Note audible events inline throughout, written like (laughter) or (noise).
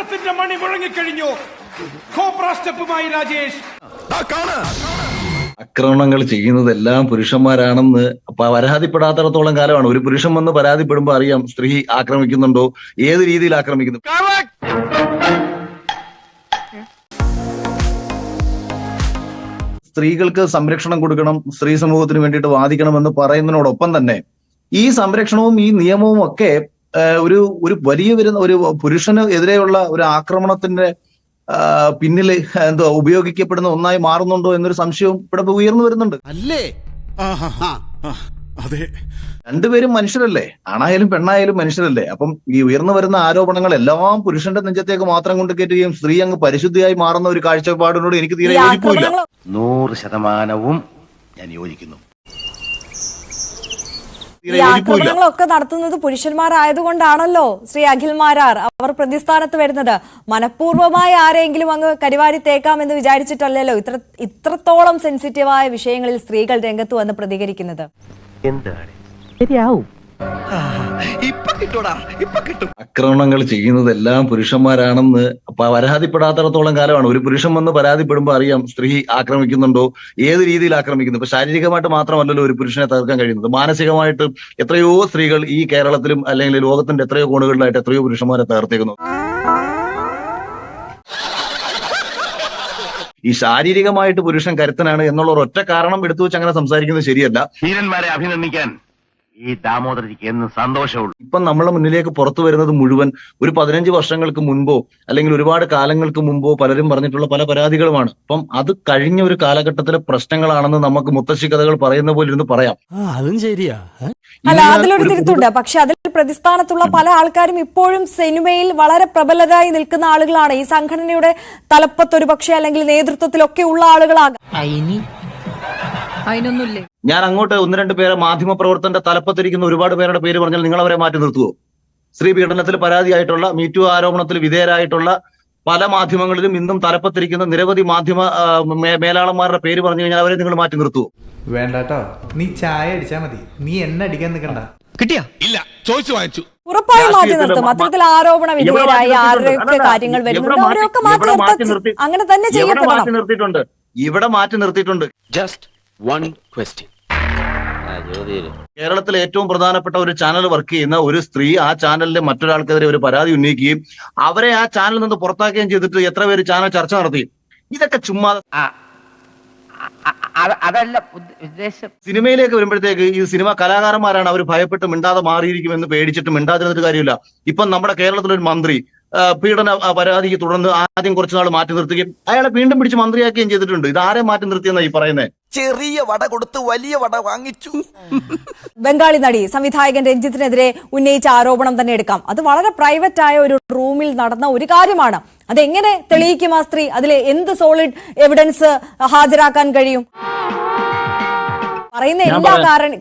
ചട്ടത്തിന്റെ മണി മുഴങ്ങിക്കഴിഞ്ഞു cobra സ്റ്റെപ്പുമായി Rajesh. ആക്രമണങ്ങൾ ചെയ്യുന്നതെല്ലാം പുരുഷന്മാരാണെന്ന് പരാതിപ്പെടാത്തടത്തോളം കാലമാണ്. ഒരു പുരുഷൻ വന്ന് പരാതിപ്പെടുമ്പോൾ അറിയാം സ്ത്രീ ആക്രമിക്കുന്നുണ്ടോ? ഏത് രീതിയിൽ ആക്രമിക്കുന്നു? സ്ത്രീകൾക്ക് സംരക്ഷണം കൊടുക്കണം സ്ത്രീ സമൂഹത്തിന് വേണ്ടിയിട്ട് വാദിക്കണമെന്ന് പറയുന്നതിനോടൊപ്പം തന്നെ ഈ സംരക്ഷണവും ഈ നിയമവും ഒക്കെ ഒരു ഒരു വലിയ വരുന്ന ഒരു പുരുഷന് എതിരെയുള്ള ഒരു ആക്രമണത്തിന്റെ പിന്നിൽ എന്തോ ഉപയോഗിക്കപ്പെടുന്ന ഒന്നായി മാറുന്നുണ്ടോ എന്നൊരു സംശയവും ഇവിടെ ഉയർന്നു വരുന്നുണ്ട്. അല്ലേ? അതെ. രണ്ടുപേരും മനുഷ്യരല്ലേ? ആണായാലും പെണ്ണായാലും മനുഷ്യരല്ലേ? അപ്പം ഈ ഉയർന്നു വരുന്ന ആരോപണങ്ങൾ എല്ലാം പുരുഷന്റെ നെഞ്ചത്തേക്ക് മാത്രം കൊണ്ട് കയറ്റുകയും സ്ത്രീ അങ്ങ് പരിശുദ്ധിയായി മാറുന്ന ഒരു കാഴ്ചപ്പാടിനോട് എനിക്ക് തീരെ യോജിപ്പില്ല നൂറ് ശതമാനവും ഞാൻ യോജിക്കുന്നു. ഈ ആക്രമണങ്ങളൊക്കെ നടത്തുന്നത് പുരുഷന്മാരായതുകൊണ്ടാണല്ലോ ശ്രീ അഖിൽമാരാർ അവർ പ്രതിസ്ഥാനത്ത് വരുന്നത്. മനഃപൂർവമായി ആരെങ്കിലും അങ്ങ് കരിവാരി തേക്കാമെന്ന് വിചാരിച്ചിട്ടല്ലല്ലോ ഇത്ര ഇത്രത്തോളം സെൻസിറ്റീവായ വിഷയങ്ങളിൽ സ്ത്രീകൾ രംഗത്ത് വന്ന് പ്രതികരിക്കുന്നത്. ആക്രമണങ്ങൾ ചെയ്യുന്നതെല്ലാം പുരുഷന്മാരാണെന്ന് പരാതിപ്പെടാത്തടത്തോളം പരാതിപ്പെടാത്തിടത്തോളം കാലമാണ്. ഒരു പുരുഷൻ വന്ന് പരാതിപ്പെടുമ്പോൾ അറിയാം സ്ത്രീ ആക്രമിക്കുന്നുണ്ടോ? ഏത് രീതിയിൽ ആക്രമിക്കുന്നു? ഇപ്പൊ ശാരീരികമായിട്ട് മാത്രമല്ലല്ലോ ഒരു പുരുഷനെ തകർക്കാൻ കഴിയുന്നത്. മാനസികമായിട്ട് എത്രയോ സ്ത്രീകൾ ഈ കേരളത്തിലും അല്ലെങ്കിൽ ലോകത്തിന്റെ എത്രയോ കോണുകളിലായിട്ട് എത്രയോ പുരുഷന്മാരെ തകർത്തേക്കുന്നു. ഈ ശാരീരികമായിട്ട് പുരുഷൻ കരുത്തനാണ് എന്നുള്ള ഒരു ഒറ്റ കാരണം എടുത്തു വെച്ച് അങ്ങനെ സംസാരിക്കുന്നത് ശരിയല്ല. ധീരന്മാരെ അഭിനന്ദിക്കാൻ ഈ ദാമോദരജിക്ക് എന്ന് സന്തോഷമുള്ളൂ. ഇപ്പം നമ്മളെ മുന്നിലേക്ക് പുറത്തു വരുന്നത് മുഴുവൻ ഒരു പതിനഞ്ച് വർഷങ്ങൾക്ക് മുൻപോ അല്ലെങ്കിൽ ഒരുപാട് കാലങ്ങൾക്ക് മുമ്പോ പലരും പറഞ്ഞിട്ടുള്ള പല പരാതികളുമാണ്. അപ്പം അത് കഴിഞ്ഞ ഒരു കാലഘട്ടത്തിലെ പ്രശ്നങ്ങളാണെന്ന് നമുക്ക് മുത്തശ്ശി കഥകൾ പറയുന്ന പോലെ ഇരുന്ന് പറയാം. അതും ശരിയാ. അല്ല അതിലൊരു ഒരു തിരുത്തുണ്ട്. പക്ഷെ അതിൽ പ്രതിസ്ഥാനത്തുള്ള പല ആൾക്കാരും ഇപ്പോഴും സിനിമയിൽ വളരെ പ്രബലരായി നിൽക്കുന്ന ആളുകളാണ്. ഈ സംഘടനയുടെ തലപ്പത്തൊരു പക്ഷേ അല്ലെങ്കിൽ നേതൃത്വത്തിലൊക്കെ ഉള്ള ആളുകളാകാം. അതിനൊന്നുമില്ലേ? ഞാൻ അങ്ങോട്ട് ഒന്ന് രണ്ട് പേരെ മാധ്യമ പ്രവർത്തനത്തിന്റെ തലപ്പത്തിരിക്കുന്ന ഒരുപാട് പേരുടെ പേര് പറഞ്ഞാൽ നിങ്ങൾ അവരെ മാറ്റി നിർത്തുവോ? സ്ത്രീ പീഡനത്തിൽ പരാതിയായിട്ടുള്ള മീറ്റു ആരോപണത്തിൽ വിധേയരായിട്ടുള്ള പല മാധ്യമങ്ങളിലും ഇന്നും തലപ്പത്തിരിക്കുന്ന നിരവധി മാധ്യമ മേലാളന്മാരുടെ പേര് പറഞ്ഞു കഴിഞ്ഞാൽ അവരെ നിങ്ങൾ മാറ്റി നിർത്തുവോ? വേണ്ടാട്ടോ. നീ ചായ അടിച്ചാ മതി. നീ എന്നെ അടിക്കാൻ നിൽക്കണ്ട. കിട്ടിയാ? ഇല്ല ചോദിച്ചു വാങ്ങിച്ചു. ഉറപ്പായും മാറ്റി നിർത്തും. അത്തരത്തിൽ ആരോപണ വിധേയരായി? ആരൊക്കെ കാര്യങ്ങൾ വരുന്നുണ്ട്? മാറ്റി- അവരെയൊക്കെ മാറ്റി നിർത്തി അങ്ങനെ തന്നെ ഇവിടെ ചെയ്യപ്പെടണം. മാറ്റി നിർത്തിയിട്ടുണ്ട്? ഇവിടെ മാറ്റി നിർത്തിയിട്ടുണ്ട്. ജസ്റ്റ് വൺ ക്വസ്റ്റ്യൻ കേരളത്തിലെ ഏറ്റവും പ്രധാനപ്പെട്ട ഒരു ചാനൽ വർക്ക് ചെയ്യുന്ന ഒരു സ്ത്രീ ആ ചാനലിലെ മറ്റൊരാൾക്കെതിരെ ഒരു പരാതി ഉന്നയിക്കുകയും അവരെ ആ ചാനലിൽ നിന്ന് പുറത്താക്കുകയും ചെയ്തിട്ട് എത്ര പേര് ചാനൽ ചർച്ച നടത്തി? ഇതൊക്കെ ചുമ്മാ അതല്ല ഉദ്ദേശം. സിനിമയിലേക്ക് വരുമ്പോഴത്തേക്ക് ഈ സിനിമ കലാകാരന്മാരാണ് അവർ ഭയപ്പെട്ട് മിണ്ടാതെ മാറിയിരിക്കുമെന്ന് പേടിച്ചിട്ട് മിണ്ടാതിരുന്നിട്ട് കാര്യമില്ല. ഇപ്പം നമ്മുടെ കേരളത്തിലൊരു മന്ത്രി പീഡന ആ, പരാതിക്ക് തുടർന്ന് ആദ്യം കുറച്ചു നാൾ മാറ്റി നിർത്തുകയും അയാളെ വീണ്ടും പിടിച്ച് മന്ത്രിയാക്കുകയും ചെയ്തിട്ടുണ്ട്. ഇത് ആരെ മാറ്റി നിർത്തിയെന്നാ ഈ പറയുന്നത് ചെറിയ വട കൊടുത്ത് വലിയ വട വാങ്ങിച്ചു. ബംഗാളി നടി സംവിധായകൻ രഞ്ജിത്തിനെതിരെ ഉന്നയിച്ച ആരോപണം തന്നെ എടുക്കാം. അത് വളരെ പ്രൈവറ്റ് ആയ ഒരു റൂമിൽ നടന്ന ഒരു കാര്യമാണ്. അതെങ്ങനെ തെളിയിക്കും ആ സ്ത്രീ? അതിലെ എന്ത് സോളിഡ് എവിഡൻസ് ഹാജരാക്കാൻ കഴിയും? പറയുന്ന എല്ലാ.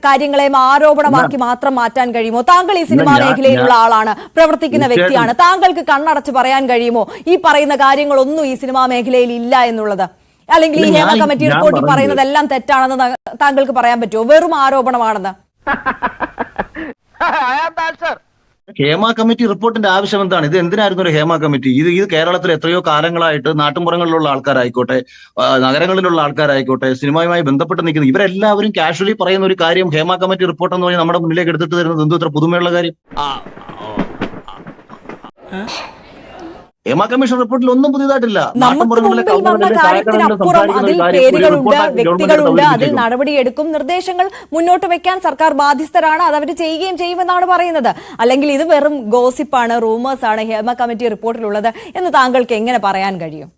കാര്യങ്ങളെയും ആരോപണമാക്കി മാത്രം മാറ്റാൻ കഴിയുമോ? താങ്കൾ ഈ സിനിമാ മേഖലയിലുള്ള ആളാണ് പ്രവർത്തിക്കുന്ന വ്യക്തിയാണ്. താങ്കൾക്ക് കണ്ണടച്ച് പറയാൻ കഴിയുമോ? ഈ പറയുന്ന കാര്യങ്ങളൊന്നും ഈ സിനിമാ മേഖലയിൽ ഇല്ല എന്നുള്ളത്. അല്ലെങ്കിൽ ഈ ഹേമ കമ്മിറ്റി റിപ്പോർട്ടിൽ പറയുന്നത് പറയുന്നതെല്ലാം തെറ്റാണെന്ന് താങ്കൾക്ക് പറയാൻ പറ്റുമോ? വെറും ആരോപണമാണെന്ന്. (laughs) ഹേമ കമ്മിറ്റി റിപ്പോർട്ടിന്റെ ആവശ്യം എന്താണ്? ഇത് എന്തിനായിരുന്നു ഒരു ഹേമ കമ്മിറ്റി? ഇത് ഇത് കേരളത്തിൽ എത്രയോ കാലങ്ങളായിട്ട് നാട്ടുമ്പുറങ്ങളിലുള്ള ആൾക്കാരായിക്കോട്ടെ നഗരങ്ങളിലുള്ള ആൾക്കാരായിക്കോട്ടെ സിനിമയുമായി ബന്ധപ്പെട്ട് നിൽക്കുന്ന ഇവരെല്ലാവരും കാഷ്വലി പറയുന്ന ഒരു കാര്യം ഹേമ കമ്മിറ്റി റിപ്പോർട്ട് എന്ന് പറഞ്ഞാൽ നമ്മുടെ മുന്നിലേക്ക് എടുത്തിട്ട് തരുന്നത് എന്തോ ഇത്ര പുതുമയുള്ള കാര്യം. ഹേമ കമ്മീഷൻ റിപ്പോർട്ടിൽ ഒന്നും പുതിയതായിട്ടില്ല. നമുക്ക് നാട്ടുമ്പുറങ്ങളിലെ മുമ്പിൽ വന്ന കാര്യത്തിനപ്പുറം അതിൽ പേരുകളുണ്ട് വ്യക്തികളുണ്ട് അതിൽ. നടപടിയെടുക്കും നിർദ്ദേശങ്ങൾ മുന്നോട്ട് വെക്കാൻ സർക്കാർ ബാധ്യസ്ഥരാണ് അത് അവർ ചെയ്യുകയും ചെയ്യുമെന്നാണ് പറയുന്നത്. അല്ലെങ്കിൽ ഇത് വെറും ഗോസിപ്പാണ് റൂമേഴ്സ് ആണ് ഹേമ കമ്മിറ്റി റിപ്പോർട്ടിലുള്ളത് എന്ന് താങ്കൾക്ക് എങ്ങനെ പറയാൻ കഴിയും?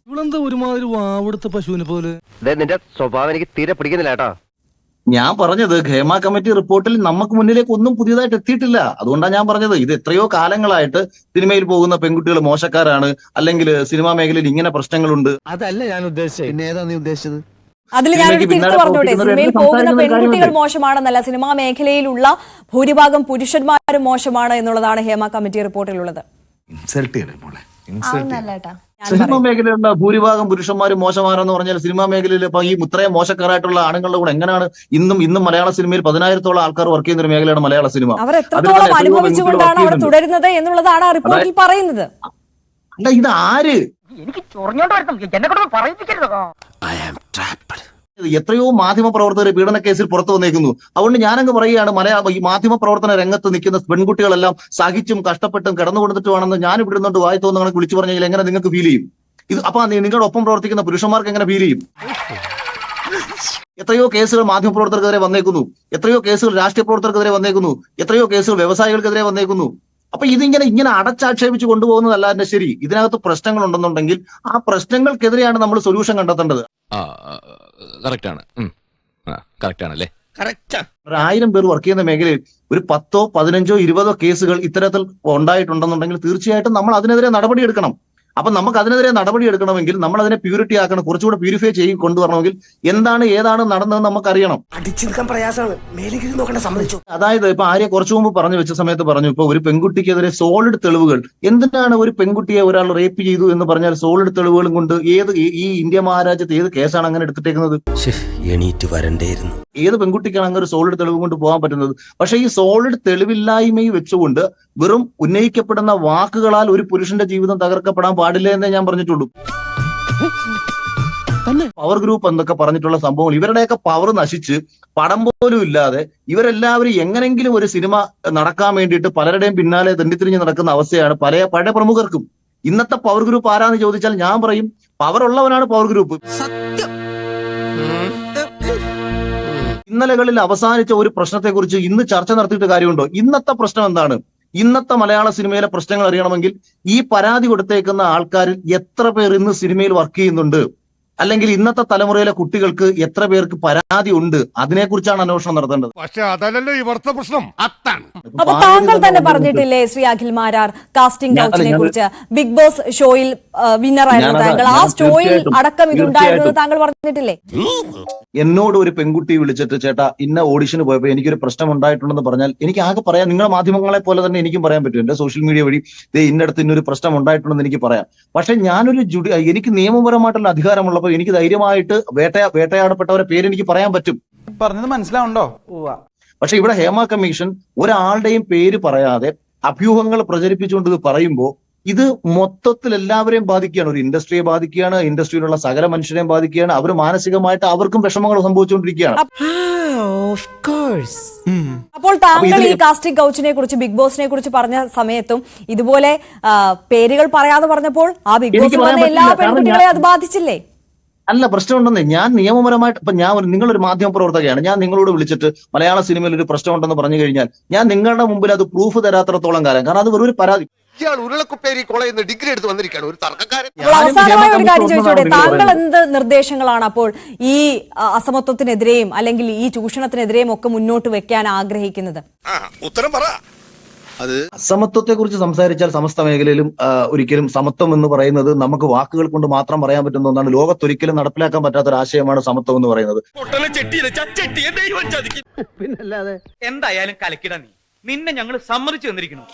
ഒരുമാതിരി വാവെടുത്ത പശുവിനെ പോലെ? നിന്റെ സ്വഭാവം എനിക്ക് തീരെ പിടിക്കുന്നില്ല കേട്ടോ. ഞാൻ പറഞ്ഞത് ഖേമ കമ്മിറ്റി റിപ്പോർട്ടിൽ നമുക്ക് മുന്നിലേക്ക് ഒന്നും പുതിയതായിട്ട് എത്തിയിട്ടില്ല. അതുകൊണ്ടാണ് ഞാൻ പറഞ്ഞത്. ഇത് എത്രയോ കാലങ്ങളായിട്ട് സിനിമയിൽ പോകുന്ന പെൺകുട്ടികൾ മോശക്കാരാണ്. അല്ലെങ്കിൽ സിനിമാ മേഖലയിൽ ഇങ്ങനെ പ്രശ്നങ്ങളുണ്ട്. അതല്ല ഞാൻ ഉദ്ദേശിച്ചത്. പിന്നെ ഏതാ നീ ഉദ്ദേശിച്ചത്? അതിൽ ഞാൻ തിരിച്ചു തിരുത്ത് പറഞ്ഞോട്ടെ സിനിമയിൽ പോകുന്ന പെൺകുട്ടികൾ മോശമാണെന്നല്ല സിനിമാ മേഖലയിലുള്ള ഭൂരിഭാഗം പുരുഷന്മാരും മോശമാണ് എന്നുള്ളതാണ് ഹേമ കമ്മിറ്റി റിപ്പോർട്ടിലുള്ളത്. ഇൻസൾട്ട് ചെയ്യണേ മോളെ. സിനിമാ മേഖലയിലുള്ള ഭൂരിഭാഗം പുരുഷന്മാരും മോശമാരെന്ന് പറഞ്ഞാൽ സിനിമാ മേഖലയിൽ ഇപ്പൊ ഈ ഇത്രയും മോശക്കാരായിട്ടുള്ള ആണുങ്ങളുടെ കൂടെ എങ്ങനെയാണ് ഇന്നും ഇന്നും മലയാള സിനിമയിൽ പതിനായിരത്തോളം ആൾക്കാർ വർക്ക് ചെയ്യുന്ന ഒരു മേഖലയാണ് മലയാള സിനിമ. അവർ എത്രത്തോളം അനുഭവിച്ചുകൊണ്ടാണ് അവർ തുടരുന്നത് എന്നുള്ളതാണ് ആ റിപ്പോർട്ടിൽ പറയുന്നത്. അല്ല ഇത് ആര്? എനിക്ക് ചൊറിഞ്ഞോണ്ട് എന്നെ കൊണ്ട് പറയിപ്പിക്കരുതോ. എത്രയോ മാധ്യമ പ്രവർത്തകർ പീഡന കേസിൽ പുറത്തു വന്നേക്കുന്നു. അതുകൊണ്ട് ഞാനങ്ങ് പറയുകയാണ് മലയാള ഈ മാധ്യമ പ്രവർത്തന രംഗത്ത് നിൽക്കുന്ന പെൺകുട്ടികളെല്ലാം സഹിച്ചും കഷ്ടപ്പെട്ടും കിടന്നു കൊടുത്തിട്ടുമാണെന്ന് ഞാൻ ഇവിടെ ഇരുന്നുകൊണ്ട് വായി തോന്നുന്ന വിളിച്ചു പറഞ്ഞെങ്കിൽ എങ്ങനെ നിങ്ങൾക്ക് ഫീൽ ചെയ്യും? ഇത് അപ്പൊ നിങ്ങളുടെ ഒപ്പം പ്രവർത്തിക്കുന്ന പുരുഷന്മാർക്ക് എങ്ങനെ ഫീൽ ചെയ്യും? എത്രയോ കേസുകൾ മാധ്യമ പ്രവർത്തകർക്കെതിരെ വന്നേക്കുന്നു. എത്രയോ കേസുകൾ രാഷ്ട്രീയ പ്രവർത്തകർക്കെതിരെ വന്നേക്കുന്നു. എത്രയോ കേസുകൾ വ്യവസായികൾക്കെതിരെ വന്നേക്കുന്നു. അപ്പൊ ഇതിങ്ങനെ ഇങ്ങനെ അടച്ചാക്ഷേപിച്ച് കൊണ്ടുപോകുന്നതല്ല എന്റെ ശരി. ഇതിനകത്ത് പ്രശ്നങ്ങൾ ഉണ്ടെന്നുണ്ടെങ്കിൽ ആ പ്രശ്നങ്ങൾക്കെതിരെയാണ് നമ്മൾ സൊല്യൂഷൻ കണ്ടെത്തേണ്ടത്. കറക്റ്റ് ആണ് കറക്റ്റ്. ആണല്ലേ ആയിരം പേർ വർക്ക് ചെയ്യുന്ന മേഖലയിൽ ഒരു പത്തോ പതിനഞ്ചോ ഇരുപതോ കേസുകൾ ഇത്തരത്തിൽ ഉണ്ടായിട്ടുണ്ടെന്നുണ്ടെങ്കിൽ തീർച്ചയായിട്ടും നമ്മൾ അതിനെതിരെ നടപടിയെടുക്കണം. അപ്പൊ നമുക്ക് അതിനെതിരെ നടപടി എടുക്കണമെങ്കിൽ നമ്മൾ അതിനെ പ്യൂരിറ്റി ആക്കണം കുറച്ചുകൂടെ പ്യൂരിഫൈ ചെയ്ത് കൊണ്ടുവരണമെങ്കിൽ എന്താണ് ഏതാണ് നടന്നതെന്ന് നമുക്കറിയണം. അടിച്ചെടുക്കാൻ പ്രയാസമാണ്. അതായത് ഇപ്പൊ ആര്യ കുറച്ചു മുമ്പ് പറഞ്ഞു വെച്ച സമയത്ത് പറഞ്ഞു ഇപ്പൊ ഒരു പെൺകുട്ടിക്കെതിരെ സോളിഡ് തെളിവുകൾ. എന്തിനാണ് ഒരു പെൺകുട്ടിയെ ഒരാൾ റേപ്പ് ചെയ്തു എന്ന് പറഞ്ഞാൽ സോളിഡ് തെളിവുകളും കൊണ്ട് ഏത് ഈ- ഈ ഇന്ത്യ മഹാരാജ്യത്ത് ഏത് കേസാണ് അങ്ങനെ എടുത്തിട്ടേക്കുന്നത്? എണീറ്റ് വരണ്ടേയിരുന്നു. ഏത് പെൺകുട്ടിക്കാണ് അങ്ങനെ ഒരു സോളിഡ് തെളിവ് കൊണ്ട് പോകാൻ പറ്റുന്നത്? പക്ഷെ ഈ സോളിഡ് തെളിവില്ലായ്മയും വെച്ചുകൊണ്ട് വെറും ഉന്നയിക്കപ്പെടുന്ന വാക്കുകളാൽ ഒരു പുരുഷന്റെ ജീവിതം തകർക്കപ്പെടാൻ പാടില്ല എന്നേ ഞാൻ പറഞ്ഞിട്ടുള്ളൂ. പവർ ഗ്രൂപ്പ് എന്നൊക്കെ പറഞ്ഞിട്ടുള്ള സംഭവങ്ങൾ ഇവരുടെയൊക്കെ പവർ നശിച്ച് പടം പോലും ഇല്ലാതെ ഇവരെല്ലാവരും എങ്ങനെങ്കിലും ഒരു സിനിമ നടക്കാൻ വേണ്ടിയിട്ട് പലരുടെയും പിന്നാലെ തെണ്ടിത്തിരിഞ്ഞ് നടക്കുന്ന അവസ്ഥയാണ് പല പഴയ പ്രമുഖർക്കും. ഇന്നത്തെ പവർ ഗ്രൂപ്പ് ആരാന്ന് ചോദിച്ചാൽ ഞാൻ പറയും പവർ ഉള്ളവനാണ് പവർ ഗ്രൂപ്പ് ഇന്നലകളിൽ അവസാനിച്ച ഒരു പ്രശ്നത്തെക്കുറിച്ച് ഇന്ന് ചർച്ച നടത്തിയിട്ട് കാര്യമുണ്ടോ? ഇന്നത്തെ പ്രശ്നം എന്താണ്? ഇന്നത്തെ മലയാള സിനിമയിലെ പ്രശ്നങ്ങൾ അറിയണമെങ്കിൽ ഈ പരാതി കൊടുത്തേക്കുന്ന ആൾക്കാരിൽ എത്ര പേർ ഇന്ന് സിനിമയിൽ വർക്ക് ചെയ്യുന്നുണ്ട്? അല്ലെങ്കിൽ ഇന്നത്തെ തലമുറയിലെ കുട്ടികൾക്ക് എത്ര പേർക്ക് പരാതി ഉണ്ട്? അതിനെക്കുറിച്ചാണ് അന്വേഷണം നടത്തേണ്ടത്. പക്ഷേ അതല്ലല്ലോ ഇവിടുത്തെ പ്രശ്നം. അതാണ്. അപ്പൊ താങ്കൾ തന്നെ പറഞ്ഞിട്ടില്ലേ ശ്രീ അഖിൽ മാരാർ കാസ്റ്റിംഗ് കൗച്ചിനെ കുറിച്ച്? ബിഗ് ബോസ് ഷോയിൽ വിന്നർ ആയിരുന്നു താങ്കൾ. ആ ഷോയിൽ അടക്കം ഇതുണ്ടായിരുന്നത് താങ്കൾ പറഞ്ഞിട്ടില്ലേ? എന്നോട് ഒരു പെൺകുട്ടി വിളിച്ചിട്ട് ചേട്ടാ ഇന്ന ഓഡിഷന് പോയപ്പോ എനിക്കൊരു പ്രശ്നം ഉണ്ടായിട്ടുണ്ടെന്ന് പറഞ്ഞാൽ എനിക്ക് ആകെ പറയാം. നിങ്ങളുടെ മാധ്യമങ്ങളെ പോലെ തന്നെ എനിക്കും പറയാൻ പറ്റും. എന്റെ സോഷ്യൽ മീഡിയ വഴി ദേ ഇന്നടത്ത് ഇന്നൊരു പ്രശ്നം ഉണ്ടായിട്ടുണ്ടെന്ന് എനിക്ക് പറയാം. പക്ഷെ ഞാനൊരു ജുഡി എനിക്ക് നിയമപരമായിട്ടുള്ള അധികാരമുള്ളപ്പോൾ എനിക്ക് ധൈര്യമായിട്ട് വേട്ട വേട്ടയാടപ്പെട്ടവരെ പേര് എനിക്ക് പറയാൻ പറ്റും. പറഞ്ഞത് മനസ്സിലാവുണ്ടോ? പക്ഷെ ഇവിടെ ഹേമ കമ്മീഷൻ ഒരാളുടെയും പേര് പറയാതെ അഭ്യൂഹങ്ങൾ പ്രചരിപ്പിച്ചുകൊണ്ട് ഇത് പറയുമ്പോൾ ഇത് മൊത്തത്തിൽ എല്ലാവരെയും ബാധിക്കുകയാണ്. ഒരു ഇൻഡസ്ട്രിയെ ബാധിക്കുകയാണ് ഇൻഡസ്ട്രിയിലുള്ള സകല മനുഷ്യരെയും ബാധിക്കുകയാണ്. അവർ മാനസികമായിട്ട് അവർക്കും വിഷമങ്ങൾ സംഭവിച്ചുകൊണ്ടിരിക്കുകയാണ്. അപ്പോൾ താങ്കൾ ഈ കാസ്റ്റിംഗ് കൗച്ചിനെ കുറിച്ച് ബിഗ് ബോസിനെ കുറിച്ച് പറഞ്ഞ സമയത്തും ഇതുപോലെ പേരുകൾ പറയാതെ പറഞ്ഞപ്പോൾ ആ ബിഗ് വന്ന എല്ലാ. പെൺകുട്ടികളെ അത് ബാധിച്ചില്ലേ? അല്ല പ്രശ്നമുണ്ടെന്നേ ഞാൻ നിയമപരമായിട്ട് ഇപ്പൊ ഞാൻ ഒരു- നിങ്ങളൊരു മാധ്യമ പ്രവർത്തകയാണ് ഞാൻ നിങ്ങളോട് വിളിച്ചിട്ട് മലയാള സിനിമയിൽ ഒരു പ്രശ്നമുണ്ടെന്ന് പറഞ്ഞു കഴിഞ്ഞാൽ ഞാൻ നിങ്ങളുടെ മുമ്പിൽ അത് പ്രൂഫ് തരാത്രത്തോളം കാലം. കാരണം അത് വെറും ഒരു പരാതി. ഇയാൾ ഉരുളക്കുപ്പേരി കോളേജിൽ നിന്ന് ഡിഗ്രി എടുത്ത് വന്നിരിക്കുകയാണ്. ഒരു തർക്കക്കാരൻ. താങ്കൾ എന്ത് നിർദ്ദേശങ്ങളാണ് അപ്പോൾ ഈ അസമത്വത്തിനെതിരെയും അല്ലെങ്കിൽ ഈ ചൂഷണത്തിനെതിരെയും ഒക്കെ മുന്നോട്ട് വെക്കാൻ ആഗ്രഹിക്കുന്നത്? ഉത്തരം പറ. അത് അസമത്വത്തെ കുറിച്ച് സംസാരിച്ചാൽ സമസ്ത മേഖലയിലും ഒരിക്കലും സമത്വം എന്ന് പറയുന്നത് നമുക്ക് വാക്കുകൾ കൊണ്ട് മാത്രം പറയാൻ പറ്റുന്ന ഒന്നാണ്. ലോകത്തൊരിക്കലും നടപ്പിലാക്കാൻ പറ്റാത്ത ഒരു ആശയമാണ് സമത്വം എന്ന് പറയുന്നത്. എന്തായാലും കലക്കിട നീ. നിന്നെ ഞങ്ങൾ സമ്മതിച്ചു തന്നിരിക്കുന്നു.